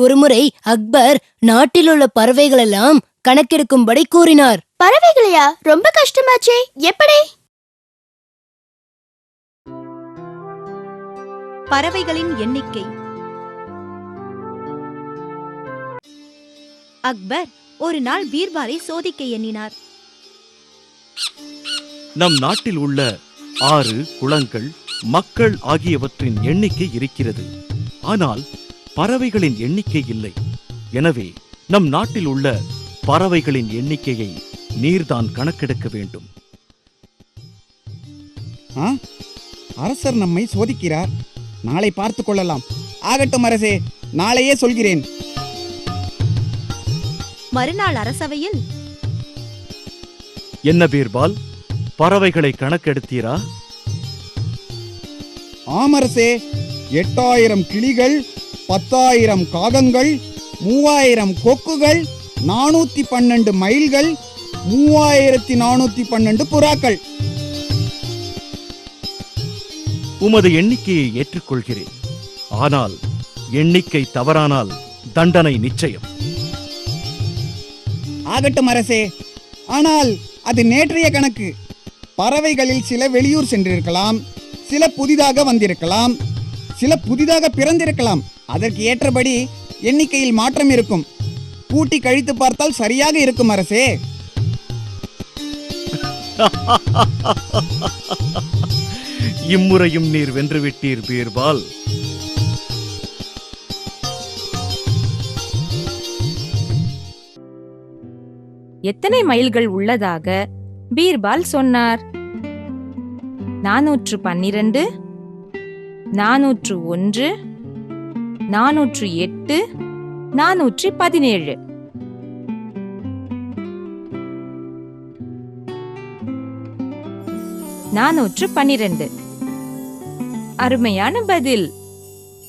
ஒருமுறை அக்பர் நாட்டிலுள்ள பறவைகளெல்லாம் கணக்கெடுக்கும்படி கூறினார். பறவைகளையா? ரொம்ப கஷ்டமாச்சே. எப்படி? பறவைகளின் எண்ணிக்கை. அக்பர் ஒரு நாள் பீர்பாலை சோதிக்க எண்ணினார். நம் நாட்டில் உள்ள ஆறு குளங்கள் மக்கள் ஆகியவற்றின் எண்ணிக்கை இருக்கிறது. ஆனால் பறவைகளின் எண்ணிக்கை இல்லை. எனவே நம் நாட்டில் உள்ள பறவைகளின் எண்ணிக்கையை நீர்தான் கணக்கெடுக்க வேண்டும். ஆ? அரசர் நம்மை சோதிக்கிறார். நாளை பார்த்து கொள்ளலாம். ஆகட்டும் அரசே நாளையே சொல்கிறேன். மறுநாள் அரசவையில்? என்ன பீர்பால்? பறவைகளை கணக்கெடுத்தீரா? ஆமரசே எட்டாயிரம் கிளிகள் பத்தாயிரம் காகங்கள் மூவாயிரம் கொக்குகள் நானூத்தி பன்னெண்டு மயில்கள் மூவாயிரத்தி நானூத்தி பன்னெண்டு புறாக்கள். உமது எண்ணிக்கையை ஏற்றுக்கொள்கிறேன். ஆனால் எண்ணிக்கை தவறானால் தண்டனை நிச்சயம். ஆகட்டும் அரசே ஆனால் அது நேற்றைய கணக்கு. பறவைகளில் சில வெளியூர் சென்றிருக்கலாம் சில புதிதாக வந்திருக்கலாம் சில புதிதாக பிறந்திருக்கலாம். அதற்கு ஏற்றபடி எண்ணிக்கையில் மாற்றம் இருக்கும். கூட்டி கழித்து பார்த்தால் சரியாக இருக்கும் அரசே. இம்முறையும் நீர் வென்றுவிட்டீர் பீர்பால். எத்தனை மைல்கள் உள்ளதாக பீர்பால் சொன்னார். நாநூற்று பன்னிரண்டு நாநூற்று ஒன்று நானூற்று எட்டு நானூற்று பதினேழு. நானூற்று பன்னிரண்டு. அருமையான பதில்.